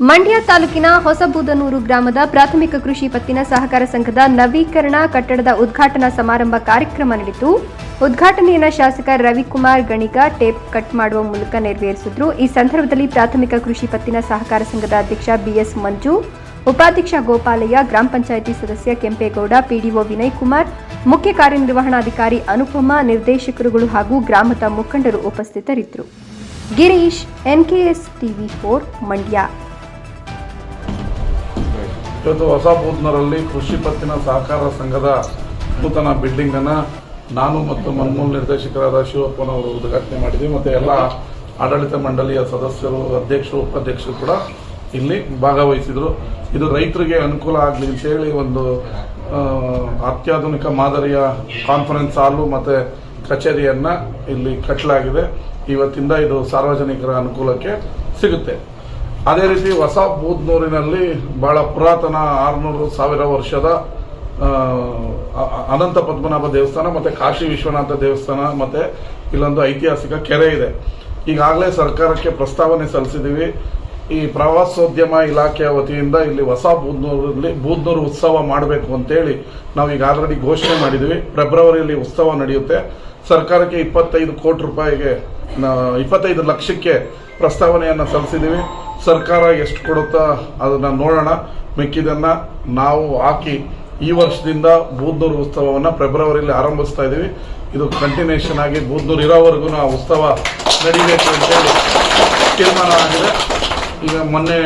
ಮಂಡ್ಯ ತಾಲೂಕಿನ ಹೊಸಬೂದನೂರು ಗ್ರಾಮದ ಪ್ರಾಥಮಿಕ ಕೃಷಿ ಪತ್ತಿನ ಸಹಕಾರ ಸಂಘದ ನವೀಕರಣ ಕಟ್ಟಡದ ಉದ್ಘಾಟನಾ ಸಮಾರಂಭ ಕಾರ್ಯಕ್ರಮ ನಡೆಯಿತು ಉದ್ಘಾಟನೆಯನ್ನು ಶಾಸಕ ರವಿಕುಮಾರ್ ಗಣಿಗ ಟೇಪ್ ಕಟ್ ಮಾಡುವ ಮೂಲಕ ನೆರವೇರಿಸಿದ್ರು. ಈ ಸಂದರ್ಭದಲ್ಲಿ ಪ್ರಾಥಮಿಕ ಕೃಷಿ ಪತ್ತಿನ ಸಹಕಾರ ಸಂಘದ ಅಧ್ಯಕ್ಷ ಬಿಎಸ್ ಮಂಜು, ಉಪಾಧ್ಯಕ್ಷ ಗೋಪಾಲಯ್ಯ, ಗ್ರಾಮ ಪಂಚಾಯಿತಿ ಸದಸ್ಯ ಕೆಂಪೇಗೌಡ, ಪಿಡಿಒ ವಿನಯ್ ಕುಮಾರ್, ಮುಖ್ಯ ಕಾರ್ಯನಿರ್ವಹಣಾಧಿಕಾರಿ ಅನುಪಮ, ನಿರ್ದೇಶಕರುಗಳು ಹಾಗೂ ಗ್ರಾಮದ ಮುಖಂಡರು ಉಪಸ್ಥಿತರಿದ್ದರು. Girish, N K S TV four, Mandya. ಇವತ್ತು ಹೊಸ ಬೂತ್ನರಲ್ಲಿ ಕೃಷಿ ಪತ್ತಿನ ಸಹಕಾರ ಸಂಘದ ನೂತನ ಬಿಲ್ಡಿಂಗನ್ನು ನಾನು ಮತ್ತು ಮನ್ಮೂಲ್ ನಿರ್ದೇಶಕರಾದ ಶಿವಪ್ಪನವರು ಉದ್ಘಾಟನೆ ಮಾಡಿದ್ವಿ. ಮತ್ತು ಎಲ್ಲ ಆಡಳಿತ ಮಂಡಳಿಯ ಸದಸ್ಯರು, ಅಧ್ಯಕ್ಷರು, ಉಪಾಧ್ಯಕ್ಷರು ಕೂಡ ಇಲ್ಲಿ ಭಾಗವಹಿಸಿದರು. ಇದು ರೈತರಿಗೆ ಅನುಕೂಲ ಆಗಲಿ ಅಂತೇಳಿ ಒಂದು ಅತ್ಯಾಧುನಿಕ ಮಾದರಿಯ ಕಾನ್ಫರೆನ್ಸ್ ಹಾಲು ಮತ್ತು ಕಚೇರಿಯನ್ನು ಇಲ್ಲಿ ಕಟ್ಟಲಾಗಿದೆ ಇವತ್ತಿಂದ ಇದು ಸಾರ್ವಜನಿಕರ ಅನುಕೂಲಕ್ಕೆ ಸಿಗುತ್ತೆ. ಅದೇ ರೀತಿ ಹೊಸ ಬೂದ್ನೂರಿನಲ್ಲಿ ಬಹಳ ಪುರಾತನ ಆರುನೂರು ಸಾವಿರ ವರ್ಷದ ಅನಂತ ಪದ್ಮನಾಭ ದೇವಸ್ಥಾನ ಮತ್ತು ಕಾಶಿ ವಿಶ್ವನಾಥ ದೇವಸ್ಥಾನ ಮತ್ತು ಇಲ್ಲೊಂದು ಐತಿಹಾಸಿಕ ಕೆರೆ ಇದೆ. ಈಗಾಗಲೇ ಸರ್ಕಾರಕ್ಕೆ ಪ್ರಸ್ತಾವನೆ ಸಲ್ಲಿಸಿದ್ದೀವಿ ಈ ಪ್ರವಾಸೋದ್ಯಮ ಇಲಾಖೆಯ ವತಿಯಿಂದ ಇಲ್ಲಿ ಹೊಸ ಬೂದ್ನೂರಲ್ಲಿ ಬೂದ್ನೂರು ಉತ್ಸವ ಮಾಡಬೇಕು ಅಂತೇಳಿ ನಾವು ಈಗ ಆಲ್ರೆಡಿ ಘೋಷಣೆ ಮಾಡಿದ್ದೀವಿ ಫೆಬ್ರವರಿಯಲ್ಲಿ ಉತ್ಸವ ನಡೆಯುತ್ತೆ. ಸರ್ಕಾರಕ್ಕೆ ಇಪ್ಪತ್ತೈದು ಕೋಟಿ ರೂಪಾಯಿಗೆ ಇಪ್ಪತ್ತೈದು ಲಕ್ಷಕ್ಕೆ ಪ್ರಸ್ತಾವನೆಯನ್ನು ಸಲ್ಲಿಸಿದ್ದೀವಿ ಸರ್ಕಾರ ಎಷ್ಟು ಕೊಡುತ್ತಾ ಅದನ್ನು ನೋಡೋಣ. ಮೆಕ್ಕಿದನ್ನು ನಾವು ಹಾಕಿ ಈ ವರ್ಷದಿಂದ ಬೂದ್ನೂರು ಉತ್ಸವವನ್ನು ಫೆಬ್ರವರಿಯಲ್ಲಿ ಆರಂಭಿಸ್ತಾ ಇದ್ದೀವಿ. ಇದು ಕಂಟಿನ್ಯೂಷನ್ ಆಗಿ ಬೂದ್ನೂರು ಇರೋವರೆಗೂ ಆ ಉತ್ಸವ ನಡಿಬೇಕು ಅಂತೇಳಿ ತೀರ್ಮಾನ ಆಗಿದೆ. ಈಗ ಮೊನ್ನೆ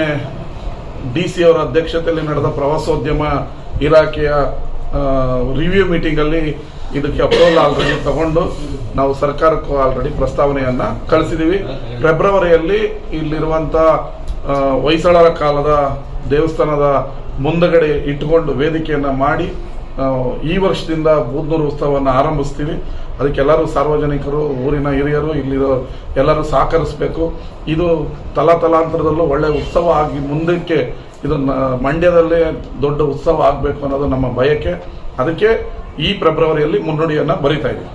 ಡಿ ಸಿ ಅವರ ಅಧ್ಯಕ್ಷತೆಯಲ್ಲಿ ನಡೆದ ಪ್ರವಾಸೋದ್ಯಮ ಇಲಾಖೆಯ ರಿವ್ಯೂ ಮೀಟಿಂಗಲ್ಲಿ ಇದಕ್ಕೆ ಅಪ್ರೂವಲ್ ಆಲ್ರೆಡಿ ತಗೊಂಡು ನಾವು ಸರ್ಕಾರಕ್ಕೂ ಆಲ್ರೆಡಿ ಪ್ರಸ್ತಾವನೆಯನ್ನು ಕಳಿಸಿದ್ದೀವಿ ಫೆಬ್ರವರಿಯಲ್ಲಿ ಇಲ್ಲಿರುವಂಥ ಹೊಯ್ಸಳರ ಕಾಲದ ದೇವಸ್ಥಾನದ ಮುಂದಗಡೆ ಇಟ್ಟುಕೊಂಡು ವೇದಿಕೆಯನ್ನು ಮಾಡಿ ಈ ವರ್ಷದಿಂದ ಬೂದ್ನೂರು ಉತ್ಸವವನ್ನು ಆರಂಭಿಸ್ತೀವಿ. ಅದಕ್ಕೆಲ್ಲರೂ ಸಾರ್ವಜನಿಕರು, ಊರಿನ ಹಿರಿಯರು, ಇಲ್ಲಿರೋ ಎಲ್ಲರೂ ಸಹಕರಿಸಬೇಕು. ಇದು ತಲಾತಲಾಂತರದಲ್ಲೂ ಒಳ್ಳೆಯ ಉತ್ಸವ ಆಗಿ ಮುಂದಕ್ಕೆ ಇದು ಮಂಡ್ಯದಲ್ಲೇ ದೊಡ್ಡ ಉತ್ಸವ ಆಗಬೇಕು ಅನ್ನೋದು ನಮ್ಮ ಬಯಕೆ. ಅದಕ್ಕೆ ಈ ಫೆಬ್ರವರಿಯಲ್ಲಿ ಮುನ್ನುಡಿಯನ್ನು ಬರಿತಾ ಇದ್ದೀವಿ.